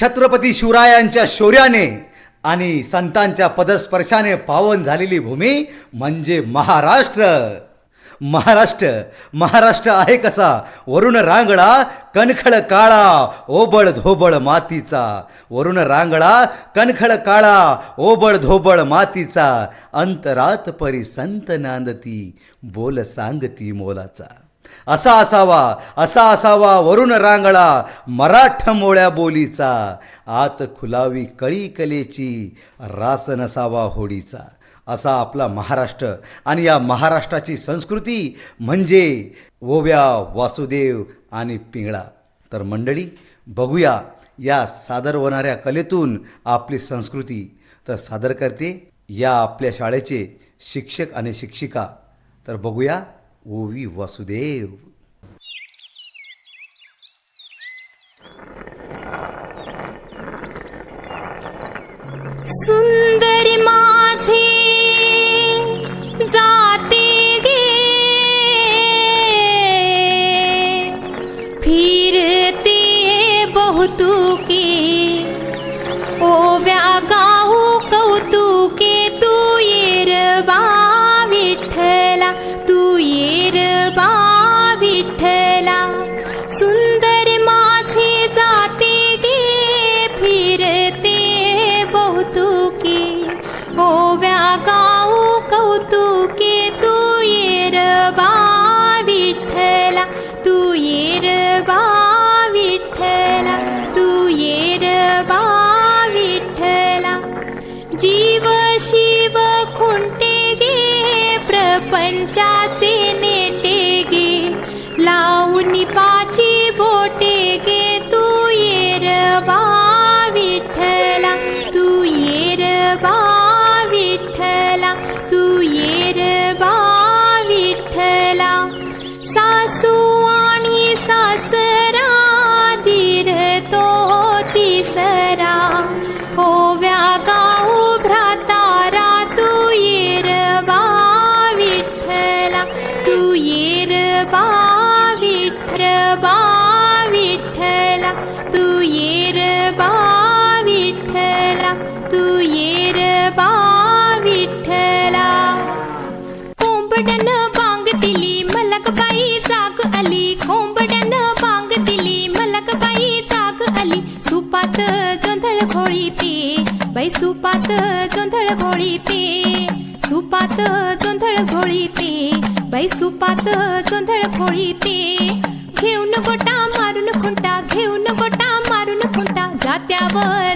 छत्रपती शिवरायांच्या शौर्याने आणि संतांच्या पदस्पर्शाने पावन झालेली भूमी म्हणजे महाराष्ट्र. महाराष्ट्र महाराष्ट्र आहे कसा? वरुण रांगडा कणखळ काळा ओबळ धोबळ मातीचा. वरुण रांगडा कणखळ काळा ओबळ धोबळ मातीचा. अंतरात परी संत नांदती बोल सांगती मोलाचा. असा असावा असा असावा वरुण रांगळा मराठ मोळ्या बोलीचा. आत खुलावी कळी कलेची रास नसावा होडीचा. असा आपला महाराष्ट्र आणि या महाराष्ट्राची संस्कृती म्हणजे ओव्या वासुदेव आणि पिंगळा. तर मंडळी बघूया या सादर होणाऱ्या कलेतून आपली संस्कृती. तर सादर करते या आपल्या शाळेचे शिक्षक आणि शिक्षिका. तर बघूया ओवी वासुदेव सुंदरी जीव शिव खुंटे गे प्रपंचाचे नेटे गे लावून पा तू येर बा विठ्ठला कोंबडन बांग दिली मलक बाई जाग आली. कोंबडन बांग दिली मलक बाई जाग आली. सुपात जोंधळ घोळीते बाई सुपात जोंधळ घोळीते सुपात जोंधळ घोळीते बाई सुपात जोंधळ घोळीते घेऊन गोटा मारून खुंटा घेऊन गोटा मारून खुंटा. जात्यावर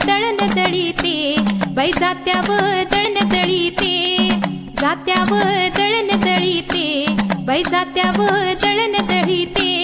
तळन दळण दळीते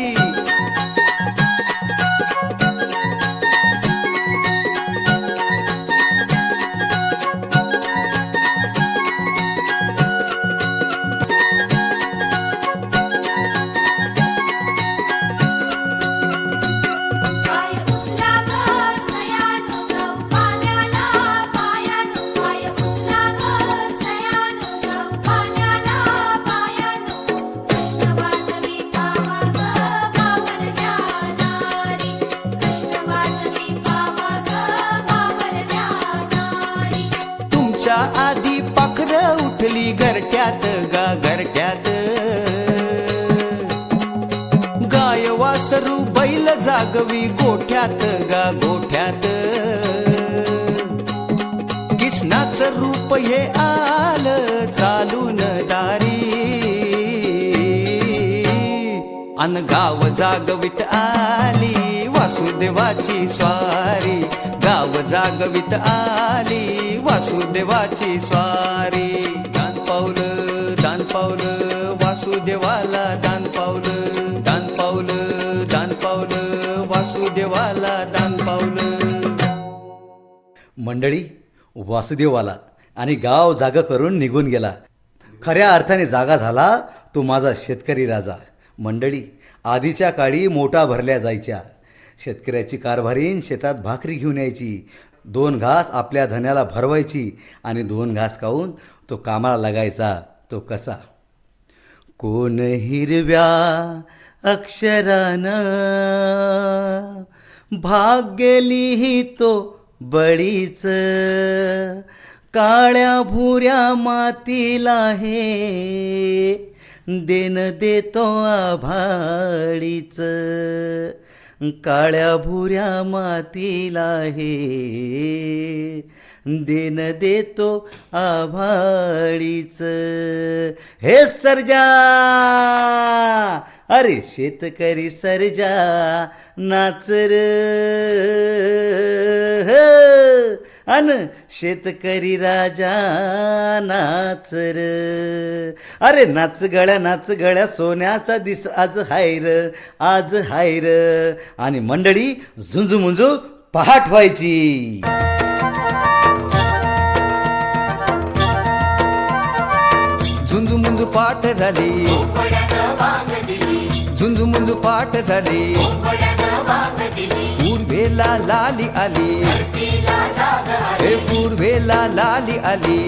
बैल जागवी गोठ्यात गा गोठ्यात. किसनाचं रूप हे आलं चालून दारी. अन गाव जागवित आली वासुदेवाची स्वारी. गाव जागवित आली वासुदेवाची स्वारी. मंडळी वासुदेव आला आणि गाव जागा करून निघून गेला. खऱ्या अर्थाने जागा झाला तो माझा शेतकरी राजा. मंडळी आधीच्या काळी मोठा भरल्या जायच्या. शेतकऱ्याची कारभारीन शेतात भाकरी घेऊन यायची. दोन घास आपल्या धन्याला भरवायची आणि दोन घास खाऊन तो कामाला लागायचा. तो कसा? कोण हिरव्या अक्षरानं भाग्य लिहितो बळीच काळ्या भुऱ्या मातीला हे देन देतो आभाळीच काळ्या भुऱ्या मातीला हे देन देतो आभाळीच हे सर्जा अरे शेतकरी सरजा नाचर. अन शेतकरी राजा नाचर. अरे नाच गळ्या नाच गळ्या सोन्याचा दिस आज हायर आज हायर आणि मंडळी झुंजू मुंजू पहाट व्हायची. पाठ झाली. झुंजू मुंजू पाठ झाली. पूर्वेला लाली आली. हे पूर्वेला लाली आली.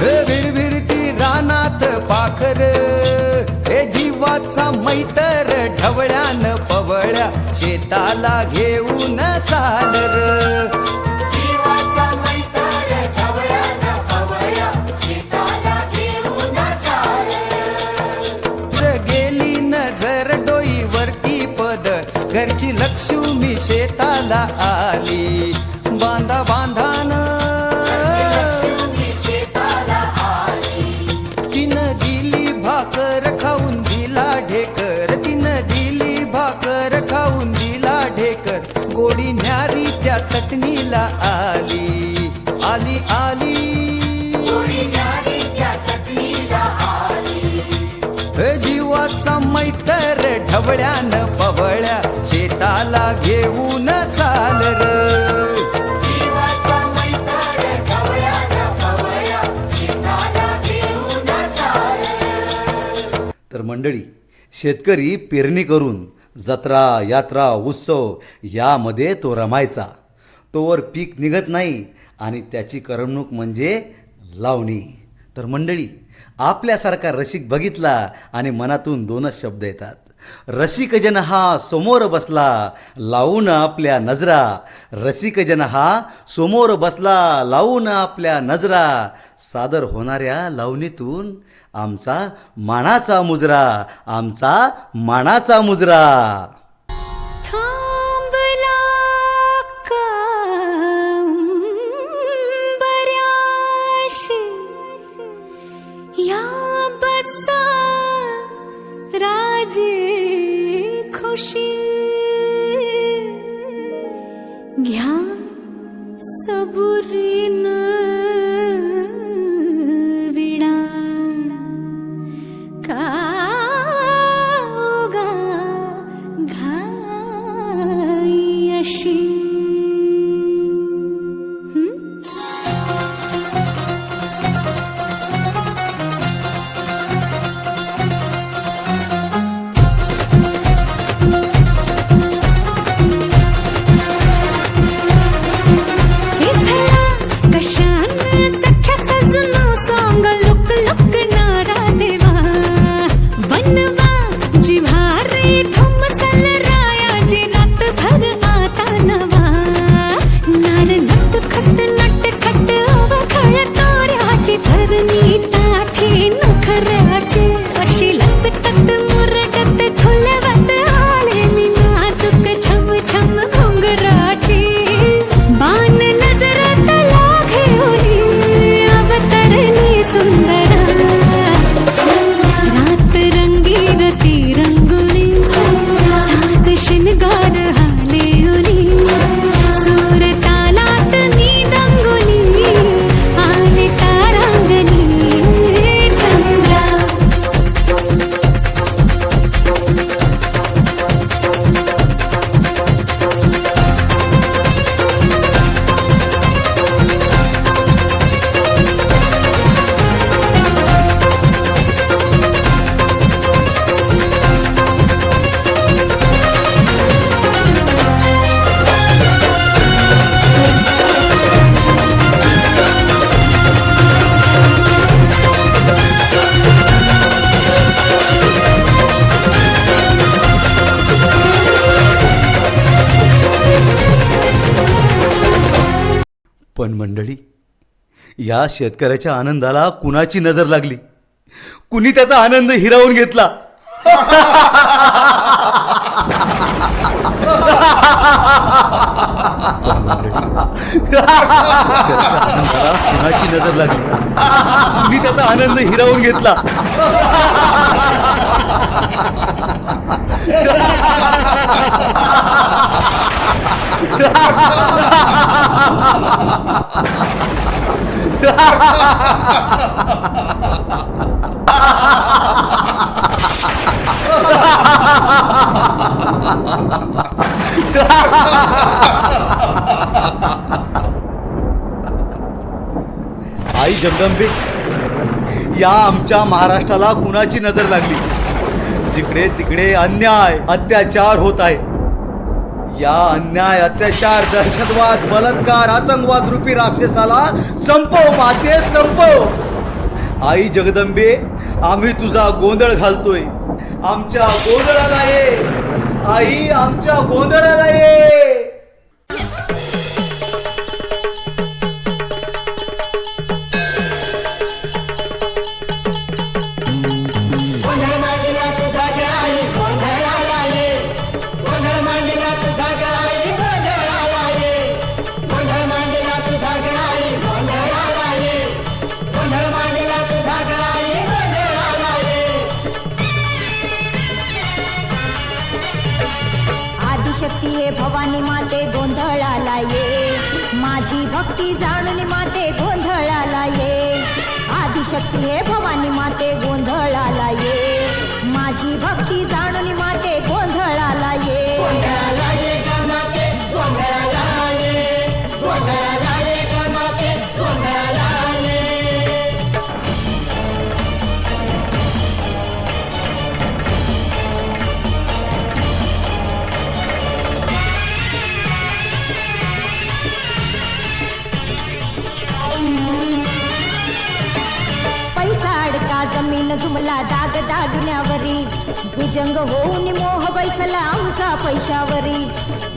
हे विरविरती रानात पाखर. हे जीवाचा मैतर ढवळ्यान पवळ्या शेताला घेऊन चालर. चटणीला आली आली आली. हे जीवाचा मैतर ढवळ्यान पवळ्या शेताला घेऊन चाल र. तर मंडळी शेतकरी पेरणी करून जत्रा यात्रा उत्सव यामध्ये तो रमायचा. तोवर पीक निघत नाही आणि त्याची करमणूक म्हणजे लावणी. तर मंडळी आपल्यासारखा रसिक बघितला आणि मनातून दोनच शब्द येतात. रसिकजन हा समोर बसला लावून आपल्या नजरा. रसिकजन हा समोर बसला लावून आपल्या नजरा. सादर होणाऱ्या लावणीतून आमचा मानाचा मुजरा आमचा मानाचा मुजरा. खुशी घ्या या शेतकऱ्याच्या आनंदाला कुणाची नजर लागली? कुणी त्याचा आनंद हिरावून घेतला? कुणाची नजर लागली कुणी त्याचा आनंद हिरावून घेतला? आई जगदंबे या आमच्या महाराष्ट्राला कुणाची नजर लागली? जिकडे तिकडे अन्याय अत्याचार होत आहे या अन्याय अत्याचार दहशतवाद बलात्कार आतंकवाद रूपी राक्षसाला संपव माते संपव. आई जगदंबे आम्ही तुझा गोंधळ घालतोय. आमच्या गोंधळाला ये. आई आमच्या गोंधळाला ये. आदिशक्ती हे भवानी माते गोंधळाला ये. माझी भक्ती जाणून माते गोंधळाला ये. आदिशक्ती हे भवानी माते गोंधळाला ये. माझी भक्ती जाणून माते गोंधळाला ये. गोंधळाला ये. जंग होऊन मोह बैसला आमचा पैशावरी.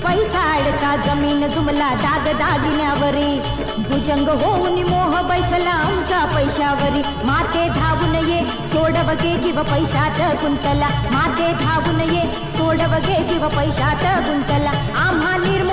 पैसा अडका जमीन जुमला दाग दागिन्यावरी. भुजंग होऊन मोह बैसला आमचा पैशावरी. माते धावून ये सोड बघे जीव पैशात गुंतला. माते धावून ये सोड बघे जीव पैशात गुंतला. आम्हा निर्म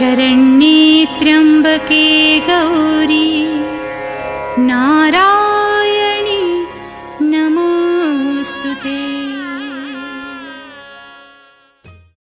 शरण्ये त्र्यम्बके गौरी। नारायणि